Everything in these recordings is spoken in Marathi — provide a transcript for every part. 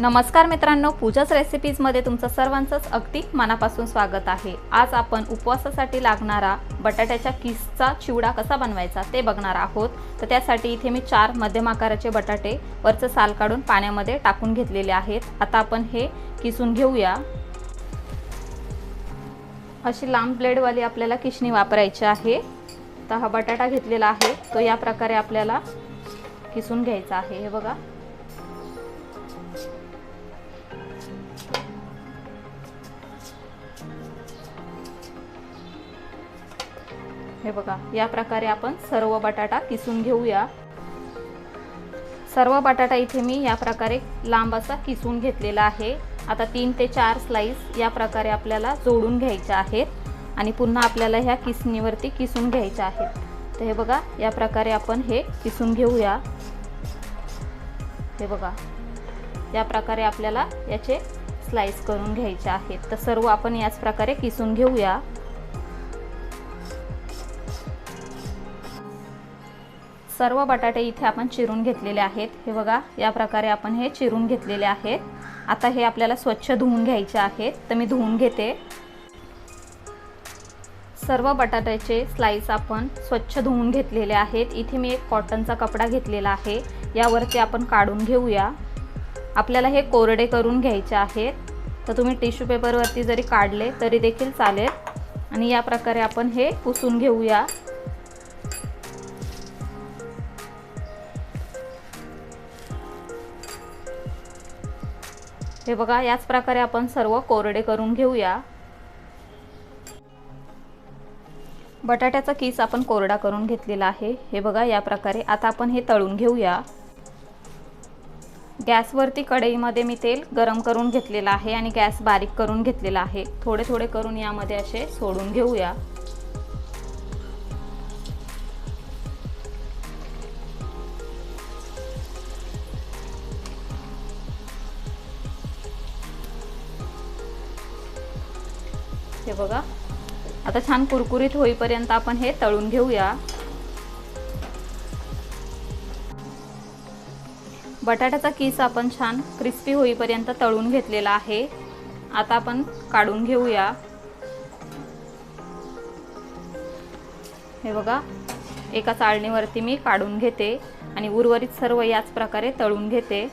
नमस्कार मित्रांनो पूजाच रेसिपीजमध्ये तुमचं सर्वांचंच अगदी मनापासून स्वागत आहे. आज आपण उपवासासाठी लागणारा बटाट्याच्या किसचा चिवडा कसा बनवायचा ते बघणार आहोत. तर त्यासाठी इथे मी चार मध्यम आकाराचे बटाटे वरचं साल काढून पाण्यामध्ये टाकून घेतलेले आहेत. आता आपण हे किसून घेऊया. अशी लांब ब्लेडवाली आपल्याला किशणी वापरायची आहे. तर हा बटाटा घेतलेला आहे. तो या प्रकारे आपल्याला किसून घ्यायचा आहे. हे बघा. हे बघा या प्रकारे आपण सर्व बटाटा किसून घेऊया. सर्व बटाटा इथे मी या प्रकारे लांब असा किसून घेतलेला आहे. आता तीन ते चार स्लाईस या प्रकारे आपल्याला जोडून घ्यायच्या आहेत आणि पुन्हा आपल्याला ह्या किसणीवरती किसून घ्यायच्या आहेत. तर हे बघा या प्रकारे आपण हे किसून घेऊया. हे बघा या प्रकारे आपल्याला याचे स्लाईस करून घ्यायचे आहेत. तर सर्व आपण याच प्रकारे किसून घेऊया. सर्व बटाटे इथे आपण चिरून घेतलेले आहेत. हे बघा या प्रकारे आपण हे चिरून घेतलेले आहेत. आता हे आपल्याला स्वच्छ धुवून घ्यायचे आहेत. तर मी धुवून घेते. सर्व बटाट्याचे स्लाईस आपण स्वच्छ धुवून घेतलेले आहेत. इथे मी एक कॉटनचा कपडा घेतलेला आहे. यावरती आपण काढून घेऊया. आपल्याला हे कोरडे करून घ्यायचे आहेत. तर तुम्ही टिश्यू पेपरवरती जरी काढले तरी देखील चालेल. आणि या प्रकारे आपण हे पुसून घेऊया. हे बघा याच प्रकारे आपण सर्व कोरडे करून घेऊया. बटाट्याचा किस आपण कोरडा करून घेतलेला आहे. हे बघा या प्रकारे. आता आपण हे तळून घेऊया. गॅसवरती कढईमध्ये मी तेल गरम करून घेतलेलं आहे आणि गॅस बारीक करून घेतलेला आहे. थोडे थोडे करून यामध्ये असे सोडून घेऊया. हे बघा. आता छान कुरकुरीत होईपर्यंत आपण हे तळून घेऊया. बटाट्याचा किस आपण छान क्रिस्पी होईपर्यंत तळून घेतलेला आहे. आता आपण काढून घेऊया. हे बघा. एका चाळणीवरती मी काढून घेते आणि उर्वरित सर्व याच प्रकारे तळून घेते.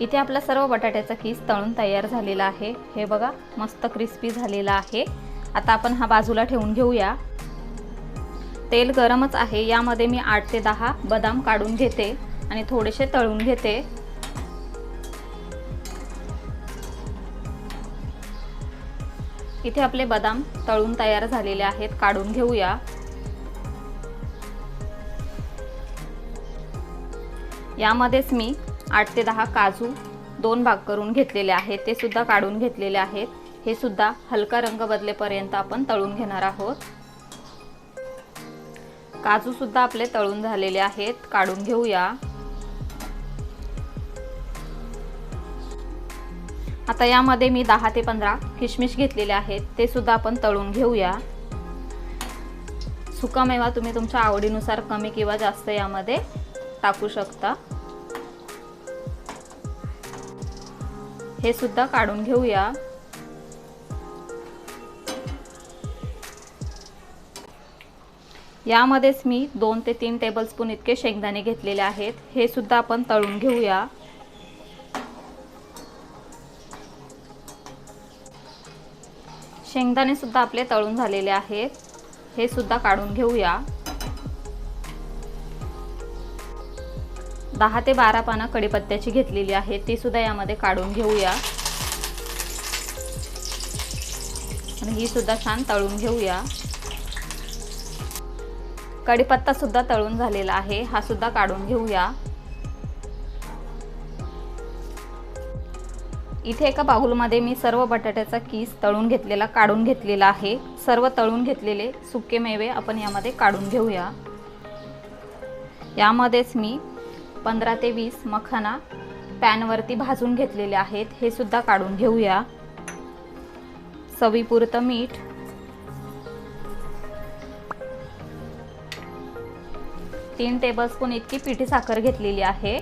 इथे आपला सर्व बटाट्याचा किस तळून तयार झालेला आहे. हे बघा मस्त क्रिस्पी झालेला आहे. आता आपण हा बाजूला ठेवून घेऊया. तेल गरमच आहे. यामध्ये मी आठ ते दहा बदाम काढून घेते आणि थोडेसे तळून घेते. इथे आपले बदाम तळून तयार झालेले आहेत. काढून घेऊया. यामध्येच मी आठ ते दहा काजू दोन भाग करून घेतलेले आहेत ते सुद्धा काढून घेतलेले आहेत. हे सुद्धा हलका रंग बदलेपर्यंत आपण तळून घेणार आहोत. काजू सुद्धा आपले तळून झालेले आहेत काढून घेऊया. आता यामध्ये मी दहा ते पंधरा किशमिश घेतलेले आहेत ते सुद्धा आपण तळून घेऊया. सुकामेवा तुम्ही तुमच्या आवडीनुसार कमी किंवा जास्त यामध्ये टाकू शकता. हे सुद्धा काढून घेऊया. यामध्येच मी दोन ते तीन टेबलस्पून इतके शेंगदाणे घेतलेले आहेत. हे सुद्धा आपण तळून घेऊया. शेंगदाणे सुद्धा आपले तळून झालेले आहेत. हे सुद्धा काढून घेऊया. दहा ते बारा पानं कडीपत्त्याची घेतलेली आहेत ती सुद्धा यामध्ये काढून घेऊया. आणि ही सुद्धा छान तळून घेऊया. कडीपत्ता सुद्धा तळून झालेला आहे. हा सुद्धा काढून घेऊया. इथे एका बाहुलमध्ये मी सर्व बटाट्याचा कीस तळून घेतलेला काढून घेतलेला आहे. सर्व तळून घेतलेले सुके मेवे आपण यामध्ये काढून घेऊया. यामध्येच मी पंधरा ते वीस मखाना पॅनवरती भाजून घेतलेले आहेत. हे सुद्धा काढून घेऊया. सवीपुरतं मीठ. तीन टेबलस्पून इतकी पिठी साखर घेतलेली आहे.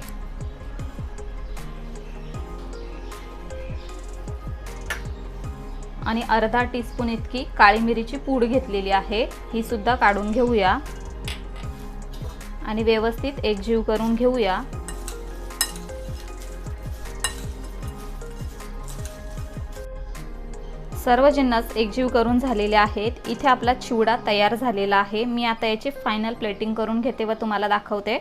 आणि अर्धा टीस्पून इतकी काळी मिरीची पूड घेतलेली आहे. ही सुद्धा काढून घेऊया. आणि व्यवस्थित एकजीव करून घेऊया. सर्व जिन्नस एकजीव करून झालेले आहेत. इथे आपला चिवडा तयार झालेला आहे. मी आता याची फायनल प्लेटिंग करून घेते व तुम्हाला दाखवते.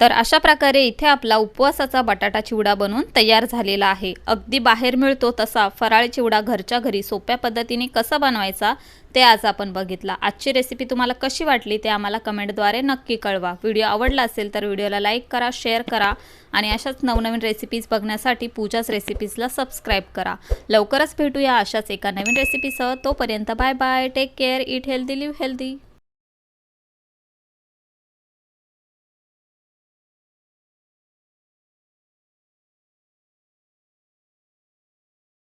तर अशा प्रकारे इथे आपला उपवासाचा बटाटा चिवडा बनवून तयार झालेला आहे. अगदी बाहेर मिळतो तसा फराळ चिवडा घरच्या घरी सोप्या पद्धतीने कसा बनवायचा ते आज आपण बघितला. आजची रेसिपी तुम्हाला कशी वाटली ते आम्हाला कमेंटद्वारे नक्की कळवा. व्हिडिओ आवडला असेल तर व्हिडिओला लाईक करा शेअर करा आणि अशाच नवनवीन रेसिपीज बघण्यासाठी पूजाच रेसिपीजला सबस्क्राईब करा. लवकरच भेटूया अशाच एका नवीन रेसिपीसह तोपर्यंत bye bye take care eat healthy live healthy